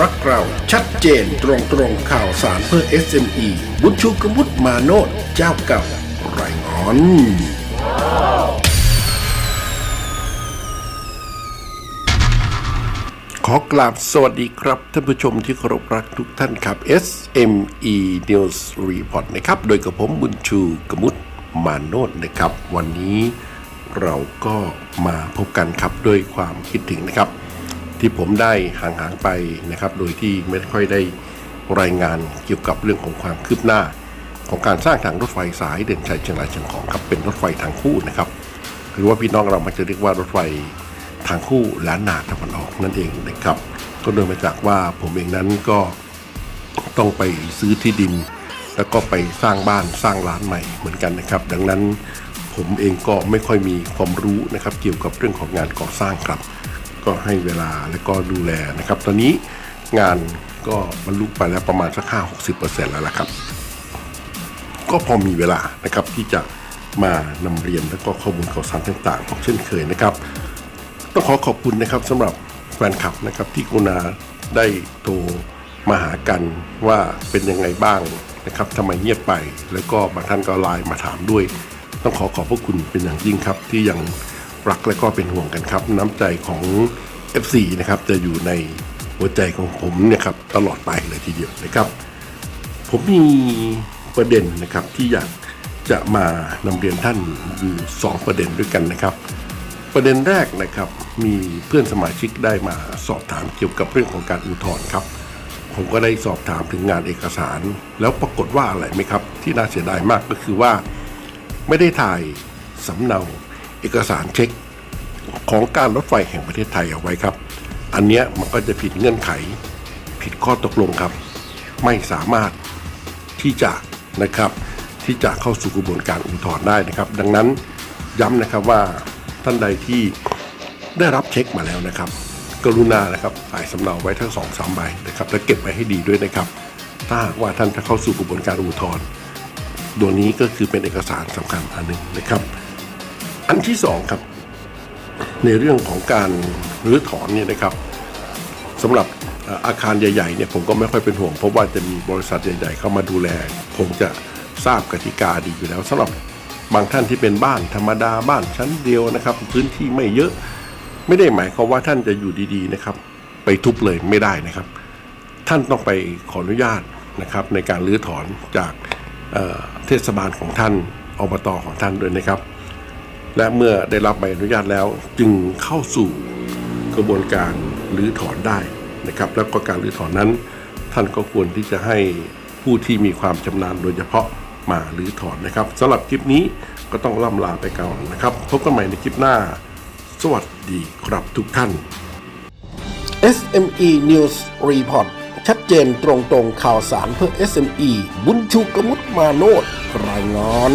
รักเราชัดเจนตรงตรงข่าวสารเพื่อ SME บุญชูกมุตมาโนดเจ้าเก่าไรงอนขอกราบสวัสดีครับท่านผู้ชมที่เคารพรักทุกท่านครับ SME News Report นะครับ โดยกับผมบุญชูกมุตมาโนดนะครับ วันนี้เราก็มาพบกันครับด้วยความคิดถึงนะครับ ที่ผมได้ห่างๆไปนะครับ โดยที่ไม่ค่อยได้รายงานเกี่ยวกับเรื่องของความคืบหน้า ของการสร้างทางรถไฟสายเด่นชัยเชียงรายเชียงของครับเป็นรถไฟทางคู่นะครับ หรือว่าพี่น้องเรามักจะเรียกว่ารถไฟทางคู่ล้านนาตะวันออกนั่นเองนะครับก็เนื่องมาจากว่าผมเองนั้นก็ต้องไปซื้อที่ดิน แล้วก็ไปสร้างบ้านสร้างร้านใหม่เหมือนกันนะครับ ดังนั้นผมเองก็ไม่ค่อยมีความรู้นะครับ เกี่ยวกับเรื่องของงานก่อสร้างครับ ก็ให้เวลาและก็ดูแลนะครับ ตอนนี้งานก็บรรลุไปแล้วประมาณสักห้าหกสิบเปอร์เซ็นต์แล้วละครับ ก็พอมีเวลานะครับที่จะมานำเรียนและก็ข้อมูลข่าวสารต่างๆ เช่นเคยนะครับ ต้องขอขอบคุณนะครับสำหรับแฟนคลับนะครับที่กุณาได้โทรมาหากันว่าเป็นยังไงบ้างนะครับทำไมเงียบไป แล้วก็บางท่านก็ไลน์มาถามด้วย ต้องขอขอบพระคุณเป็นอย่างยิ่งครับที่ยัง รักและก็เป็นห่วงกันครับ น้ำใจของ FC นะครับจะอยู่ในหัวใจของผมเนี่ยครับตลอดไปเลยทีเดียวนะครับ ผมมีประเด็นนะครับที่อยากจะมานำเรียนท่านอยู่สองประเด็นด้วยกันนะครับ ประเด็นแรกนะครับมีเพื่อนสมาชิกได้มาสอบถามเกี่ยวกับเรื่องของการอุทธรณ์ครับ ผมก็ได้สอบถามถึงงานเอกสาร แล้วปรากฏว่าอะไรไหมครับ ที่น่าเสียดายมากก็คือว่า ไม่ได้ถ่ายสำเนา เอกสารเช็คของการรถไฟแห่งประเทศไทยเอาไว้ครับ อันเนี้ยมันก็จะผิดเงื่อนไข ผิดข้อตกลงครับ ไม่สามารถที่จะนะครับที่จะเข้าสู่กระบวนการอุทธรณ์ได้นะครับ ดังนั้นย้ำนะครับว่าท่านใดที่ได้รับเช็คมาแล้วนะครับ กรุณานะครับถ่ายสำเนาไว้ทั้งสองสามใบนะครับและเก็บไว้ให้ดีด้วยนะครับ ถ้าหากว่าท่านจะเข้าสู่กระบวนการอุทธรณ์ตัวนี้ก็คือเป็นเอกสารสำคัญอันหนึ่งนะครับ อันที่สองครับ ในเรื่องของการรื้อถอนเนี่ยนะครับสำหรับอาคารใหญ่ๆเนี่ยผมก็ไม่ค่อยเป็นห่วง เพราะว่าจะมีบริษัทใหญ่ ๆ เข้ามาดูแลผมจะทราบกติกาดีอยู่แล้วสำหรับบางท่านที่เป็นบ้านธรรมดาบ้านชั้นเดียวนะครับ พื้นที่ไม่เยอะ ไม่ได้หมายความว่าท่านจะอยู่ดีๆนะครับ ไปทุบเลยไม่ได้นะครับ ท่านต้องไปขออนุญาตนะครับ ในการรื้อถอนจากเเทศบาลของท่านอบตของท่านด้วยนะครับ และเมื่อได้รับใบอนุญาตแล้วจึงเข้าสู่กระบวนการรื้อถอนได้นะครับ แล้วก็การรื้อถอนนั้น ท่านก็ควรที่จะให้ผู้ที่มีความชำนาญโดยเฉพาะมารื้อถอนนะครับสำหรับคลิปนี้ก็ต้องล่ำลาไปก่อนนะครับ พบกันใหม่ในคลิปหน้า สวัสดีครับทุกท่าน SME News Report ชัดเจนตรงตรงข่าวสารเพื่อ SME บุญชูกมุตมาโนดรายงาน